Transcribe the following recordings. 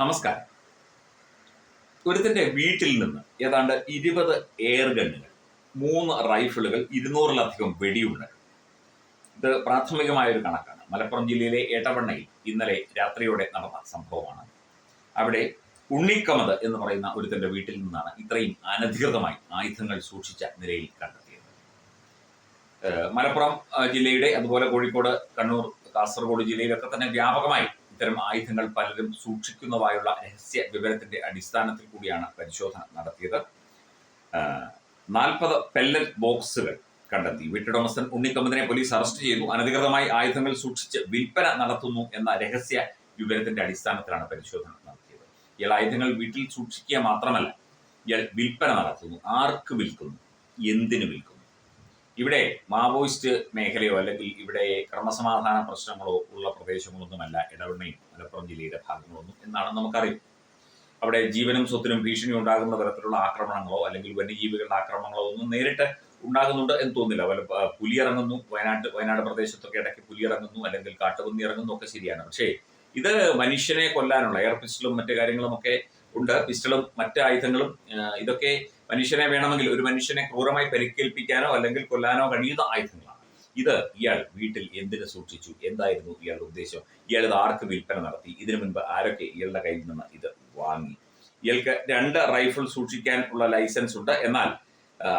നമസ്കാരം. ഒരുത്തിന്റെ വീട്ടിൽ നിന്ന് ഏതാണ്ട് ഇരുപത് എയർ ഗണ്ണുകൾ മൂന്ന് റൈഫിളുകൾ ഇരുന്നൂറിലധികം വെടിയുണ്ടകൾ. ഇത് പ്രാഥമികമായ ഒരു കണക്കാണ്. മലപ്പുറം ജില്ലയിലെ ഏട്ടവണ്ണയിൽ ഇന്നലെ രാത്രിയോടെ നടന്ന സംഭവമാണ്. അവിടെ ഉണ്ണിക്കമത് എന്ന് പറയുന്ന ഒരുത്തന്റെ വീട്ടിൽ നിന്നാണ് ഇത്രയും അനധികൃതമായി ആയുധങ്ങൾ സൂക്ഷിച്ച നിലയിൽ കണ്ടെത്തിയത്. മലപ്പുറം ജില്ലയുടെ അതുപോലെ കോഴിക്കോട് കണ്ണൂർ കാസർഗോഡ് ജില്ലയിലൊക്കെ തന്നെ വ്യാപകമായി ഇത്തരം ആയുധങ്ങൾ പലരും സൂക്ഷിക്കുന്നതായുള്ള രഹസ്യ വിവരത്തിന്റെ അടിസ്ഥാനത്തിൽ കൂടിയാണ് പരിശോധന നടത്തിയത്. നാൽപ്പത് പെല്ലറ്റ് ബോക്സുകൾ കണ്ടെത്തി. വീട്ടുടമസ്ഥൻ ഉണ്ണിക്കമ്പതിനെ പോലീസ് അറസ്റ്റ് ചെയ്തു. അനധികൃതമായി ആയുധങ്ങൾ സൂക്ഷിച്ച് വിൽപ്പന നടത്തുന്നു എന്ന രഹസ്യ വിവരത്തിന്റെ അടിസ്ഥാനത്തിലാണ് പരിശോധന നടത്തിയത്. ഇയാൾ ആയുധങ്ങൾ വീട്ടിൽ സൂക്ഷിക്കുക മാത്രമല്ല ഇയാൾ വിൽപ്പന നടത്തുന്നു. ആർക്ക് വിൽക്കുന്നു? എന്തിനു വിൽക്കുന്നു? ഇവിടെ മാവോയിസ്റ്റ് മേഖലയോ അല്ലെങ്കിൽ ഇവിടെ ക്രമസമാധാന പ്രശ്നങ്ങളോ ഉള്ള പ്രദേശങ്ങളൊന്നുമല്ല ഇടവണ്ണയും മലപ്പുറം ജില്ലയുടെ ഭാഗങ്ങളൊന്നും എന്നാണ് നമുക്കറിയാം. അവിടെ ജീവനും സ്വത്തിനും ഭീഷണി ഉണ്ടാകുന്ന തരത്തിലുള്ള ആക്രമണങ്ങളോ അല്ലെങ്കിൽ വന്യജീവികളുടെ ആക്രമണങ്ങളോ ഒന്നും നേരിട്ട് ഉണ്ടാകുന്നുണ്ട് എന്ന് തോന്നുന്നില്ല. വല്ല പുലി ഇറങ്ങുന്നു വയനാട് പ്രദേശത്തൊക്കെ ഇടയ്ക്ക് പുലി ഇറങ്ങുന്നു അല്ലെങ്കിൽ കാട്ടുപന്നി ഇറങ്ങുന്നു ഒക്കെ ശരിയാണ്. പക്ഷേ ഇത് മനുഷ്യനെ കൊല്ലാനുള്ള എയർ പിസ്റ്റലും മറ്റു കാര്യങ്ങളും ഒക്കെ ഉണ്ട്. പിസ്റ്റളും മറ്റ് ആയുധങ്ങളും ഇതൊക്കെ മനുഷ്യനെ വേണമെങ്കിൽ ഒരു മനുഷ്യനെ ക്രൂരമായി പരിക്കേൽപ്പിക്കാനോ അല്ലെങ്കിൽ കൊല്ലാനോ കഴിയുന്ന ആയുധങ്ങളാണ്. ഇത് ഇയാൾ വീട്ടിൽ എന്തിനു സൂക്ഷിച്ചു? എന്തായിരുന്നു ഇയാളുടെ ഉദ്ദേശം? ഇയാൾ ഇത് ആർക്ക് വിൽപ്പന നടത്തി? ഇതിനു മുൻപ് ആരൊക്കെ ഇയാളുടെ കയ്യിൽ നിന്ന് ഇത് വാങ്ങി? ഇയാൾക്ക് രണ്ട് റൈഫിൾ സൂക്ഷിക്കാൻ ഉള്ള ലൈസൻസ് ഉണ്ട്. എന്നാൽ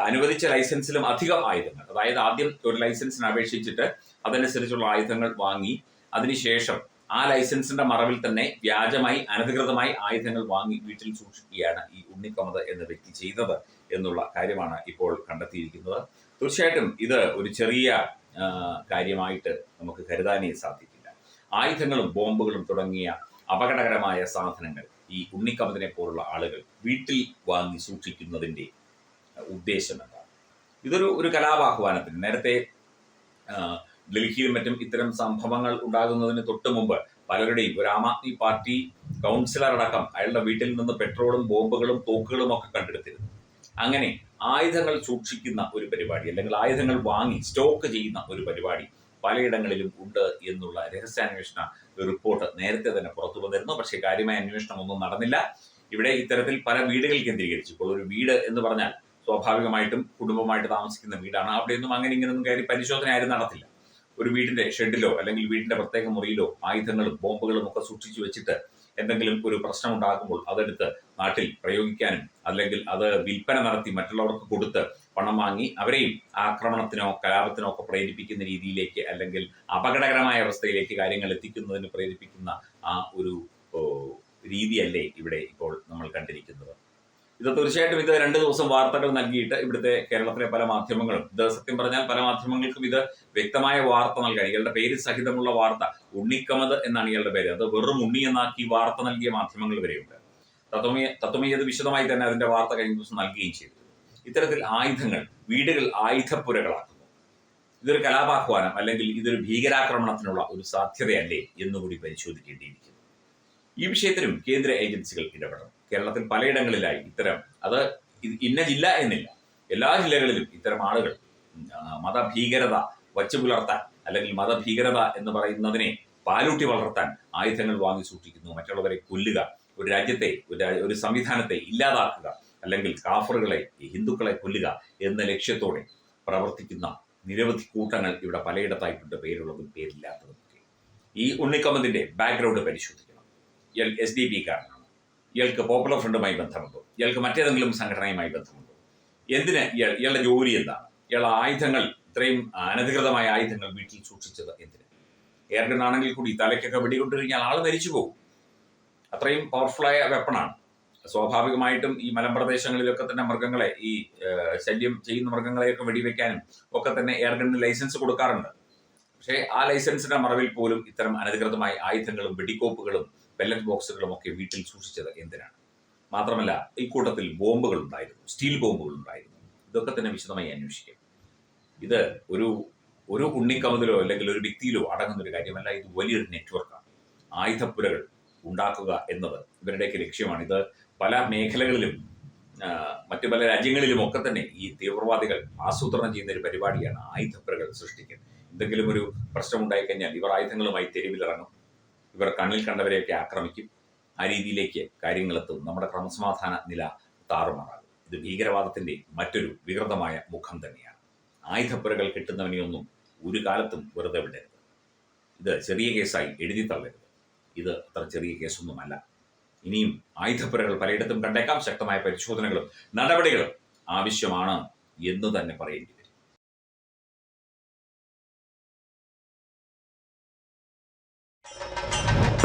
അനുവദിച്ച ലൈസൻസിലും അധികം ആയുധങ്ങൾ. അതായത് ആദ്യം ഒരു ലൈസൻസിന് അപേക്ഷിച്ചിട്ട് അതനുസരിച്ചുള്ള ആയുധങ്ങൾ വാങ്ങി. അതിനുശേഷം ആ ലൈസൻസിന്റെ മറവിൽ തന്നെ വ്യാജമായി അനധികൃതമായി ആയുധങ്ങൾ വാങ്ങി വീട്ടിൽ സൂക്ഷിക്കുകയാണ് ഈ ഉണ്ണിക്കമത എന്ന വ്യക്തി ചെയ്തത് എന്നുള്ള കാര്യമാണ് ഇപ്പോൾ കണ്ടെത്തിയിരിക്കുന്നത്. തീർച്ചയായിട്ടും ഇത് ഒരു ചെറിയ കാര്യമായിട്ട് നമുക്ക് കരുതാനേ സാധിക്കില്ല. ആയുധങ്ങളും ബോംബുകളും തുടങ്ങിയ അപകടകരമായ സാധനങ്ങൾ ഈ ഉണ്ണിക്കമതിനെ പോലുള്ള ആളുകൾ വീട്ടിൽ വാങ്ങി സൂക്ഷിക്കുന്നതിന്റെ ഉദ്ദേശം എന്താണ് ഇതൊരു ഒരു കലാപാഹ്വാനത്തിന് നേരത്തെ ആ, ഡൽഹിയിലും മറ്റും ഇത്തരം സംഭവങ്ങൾ ഉണ്ടാകുന്നതിന് തൊട്ട് മുമ്പ് പലരുടെയും ഒരു ആം ആദ്മി പാർട്ടി കൗൺസിലർ അടക്കം അയാളുടെ വീട്ടിൽ നിന്ന് പെട്രോളും ബോംബുകളും തോക്കുകളും ഒക്കെ കണ്ടെടുത്തിരുന്നു. അങ്ങനെ ആയുധങ്ങൾ സൂക്ഷിക്കുന്ന ഒരു പരിപാടി അല്ലെങ്കിൽ ആയുധങ്ങൾ വാങ്ങി സ്റ്റോക്ക് ചെയ്യുന്ന ഒരു പരിപാടി പലയിടങ്ങളിലും ഉണ്ട് എന്നുള്ള രഹസ്യാന്വേഷണ റിപ്പോർട്ട് നേരത്തെ തന്നെ പുറത്തു വന്നിരുന്നു. പക്ഷേ കാര്യമായ അന്വേഷണം ഒന്നും നടന്നില്ല. ഇവിടെ ഇത്തരത്തിൽ പല വീടുകൾ കേന്ദ്രീകരിച്ചു. ഇപ്പോൾ ഒരു വീട് എന്ന് പറഞ്ഞാൽ സ്വാഭാവികമായിട്ടും കുടുംബമായിട്ട് താമസിക്കുന്ന വീടാണ്. അവിടെയൊന്നും അങ്ങനെ ഇങ്ങനെയൊന്നും കയറി പരിശോധന ആരും നടത്തില്ല. ഒരു വീടിന്റെ ഷെഡിലോ അല്ലെങ്കിൽ വീടിന്റെ പ്രത്യേക മുറിയിലോ ആയുധങ്ങളും ബോംബുകളും ഒക്കെ സൂക്ഷിച്ചു വെച്ചിട്ട് എന്തെങ്കിലും ഒരു പ്രശ്നം ഉണ്ടാകുമ്പോൾ അതെടുത്ത് നാട്ടിൽ പ്രയോഗിക്കാനും അല്ലെങ്കിൽ അത് വിൽപ്പന നടത്തി മറ്റുള്ളവർക്ക് കൊടുത്ത് പണം വാങ്ങി അവരെയും ആക്രമണത്തിനോ കലാപത്തിനോ ഒക്കെ പ്രേരിപ്പിക്കുന്ന രീതിയിലേക്ക് അല്ലെങ്കിൽ അപകടകരമായ അവസ്ഥയിലേക്ക് കാര്യങ്ങൾ എത്തിക്കുന്നതിന് പ്രേരിപ്പിക്കുന്ന ആ ഒരു രീതിയല്ലേ ഇവിടെ ഇപ്പോൾ നമ്മൾ കണ്ടിരിക്കുന്നത്. ഇത് തീർച്ചയായിട്ടും ഇത് രണ്ട് ദിവസം വാർത്തകൾ നൽകിയിട്ട് ഇവിടുത്തെ കേരളത്തിലെ പല മാധ്യമങ്ങളും. ഇത് സത്യം പറഞ്ഞാൽ പല മാധ്യമങ്ങൾക്കും ഇത് വ്യക്തമായ വാർത്ത നൽകാൻ ഇയാളുടെ പേര് സഹിതമുള്ള വാർത്ത ഉണ്ണിക്കമത് എന്നാണ് ഇയാളുടെ പേര്. അത് വെറും ഉണ്ണി എന്നാക്കി വാർത്ത നൽകിയ മാധ്യമങ്ങൾ വരെയുണ്ട്. തത്വമേ തത്വമേ അത് വിശദമായി തന്നെ അതിന്റെ വാർത്ത കഴിഞ്ഞ ദിവസം നൽകുകയും ചെയ്തു. ഇത്തരത്തിൽ ആയുധങ്ങൾ വീടുകൾ ആയുധപ്പുരകളാക്കുന്നു. ഇതൊരു കലാപാഹ്വാനം അല്ലെങ്കിൽ ഇതൊരു ഭീകരാക്രമണത്തിനുള്ള ഒരു സാധ്യതയല്ലേ എന്നുകൂടി പരിശോധിക്കേണ്ടിയിരിക്കുന്നു. ഈ വിഷയത്തിലും കേന്ദ്ര ഏജൻസികൾ ഇടപെടണം. കേരളത്തിൽ പലയിടങ്ങളിലായി ഇത്തരം അത് ഇന്ന ജില്ല എന്നില്ല. എല്ലാ ജില്ലകളിലും ഇത്തരം ആളുകൾ മതഭീകരത വച്ചു പുലർത്താൻ അല്ലെങ്കിൽ മതഭീകരത എന്ന് പറയുന്നതിനെ പാലൂട്ടി വളർത്താൻ ആയുധങ്ങൾ വാങ്ങി സൂക്ഷിക്കുന്നു. മറ്റുള്ളവരെ കൊല്ലുക ഒരു രാജ്യത്തെ ഒരു സംവിധാനത്തെ ഇല്ലാതാക്കുക അല്ലെങ്കിൽ കാഫറുകളെ ഹിന്ദുക്കളെ കൊല്ലുക എന്ന ലക്ഷ്യത്തോടെ പ്രവർത്തിക്കുന്ന നിരവധി കൂട്ടങ്ങൾ ഇവിടെ പലയിടത്തായിട്ടുണ്ട്. പേരുള്ളതും പേരില്ലാത്തതും ഈ ഉണ്ണിക്കമ്മതിന്റെ ബാക്ക്ഗ്രൗണ്ട് പരിശോധിക്കണം. എൽ എസ് ഡി പി കാരനാണ്. ഇയാൾക്ക് പോപ്പുലർ ഫ്രണ്ടുമായി ബന്ധമുണ്ടോ? ഇയാൾക്ക് മറ്റേതെങ്കിലും സംഘടനയുമായി ബന്ധമുണ്ടോ? എന്തിന് ഇയാൾ ഇയാളുടെ ജോലി എന്താണ്? ഇയാൾ ആയുധങ്ങൾ ഇത്രയും അനധികൃതമായ ആയുധങ്ങൾ വീട്ടിൽ സൂക്ഷിച്ചത് എന്തിന്? എയർഗൺ ആണെങ്കിൽ കൂടി തലയ്ക്കൊക്കെ വെടികൊണ്ട് കഴിഞ്ഞാൽ ആൾ മരിച്ചു പോകും. അത്രയും പവർഫുള്ളായ വെപ്പണാണ് സ്വാഭാവികമായിട്ടും ഈ മലമ്പ്രദേശങ്ങളിലൊക്കെ തന്നെ മൃഗങ്ങളെ ഈ ശല്യം ചെയ്യുന്ന മൃഗങ്ങളെയൊക്കെ വെടിവെക്കാനും ഒക്കെ തന്നെ എയർഗണ്ണിന് ലൈസൻസ് കൊടുക്കാറുണ്ട്. പക്ഷേ ആ ലൈസൻസിന്റെ മറവിൽ പോലും ഇത്തരം അനധികൃതമായ ആയുധങ്ങളും വെടിക്കോപ്പുകളും പെല്ലറ്റ് ബോക്സുകളും ഒക്കെ വീട്ടിൽ സൂക്ഷിച്ചത് എന്തിനാണ്? മാത്രമല്ല ഈ കൂട്ടത്തിൽ ബോംബുകൾ ഉണ്ടായിരുന്നു സ്റ്റീൽ ബോംബുകൾ ഉണ്ടായിരുന്നു ഇതൊക്കെ തന്നെ വിശദമായി അന്വേഷിക്കും. ഇത് ഒരു ഒരു ഉണ്ണിക്കമതിലോ അല്ലെങ്കിൽ ഒരു വ്യക്തിയിലോ അടങ്ങുന്ന ഒരു കാര്യമല്ല ഇത് വലിയൊരു നെറ്റ്വർക്കാണ്. ആയുധപ്പുരകൾ ഉണ്ടാക്കുക എന്നത് ഇവരുടെയൊക്കെ ലക്ഷ്യമാണ്. ഇത് പല മേഖലകളിലും മറ്റു പല രാജ്യങ്ങളിലും ഒക്കെ തന്നെ ഈ തീവ്രവാദികൾ ആസൂത്രണം ചെയ്യുന്ന ഒരു പരിപാടിയാണ് ആയുധപ്പുരകൾ സൃഷ്ടിക്കുന്നത്. എന്തെങ്കിലും ഒരു പ്രശ്നം ഉണ്ടായിക്കഴിഞ്ഞാൽ ഇവർ ആയുധങ്ങളുമായി തെരുവിലിറങ്ങും. ഇവർ കണ്ണിൽ കണ്ടവരെയൊക്കെ ആക്രമിക്കും. ആ രീതിയിലേക്ക് കാര്യങ്ങളെത്തും. നമ്മുടെ ക്രമസമാധാന നില താറുമാറാകും. ഇത് ഭീകരവാദത്തിന്റെ മറ്റൊരു വികൃതമായ മുഖം തന്നെയാണ്. ആയുധപ്പുരകൾ കിട്ടുന്നവനെയൊന്നും ഒരു കാലത്തും വെറുതെ വിടരുത്. ഇത് ചെറിയ കേസായി എഴുതി തള്ളരുത്. ഇത് അത്ര ചെറിയ കേസൊന്നുമല്ല. ഇനിയും ആയുധപ്പുരകൾ പലയിടത്തും കണ്ടേക്കാം. ശക്തമായ പരിശോധനകളും നടപടികളും ആവശ്യമാണ് എന്ന് തന്നെ പറയേണ്ടി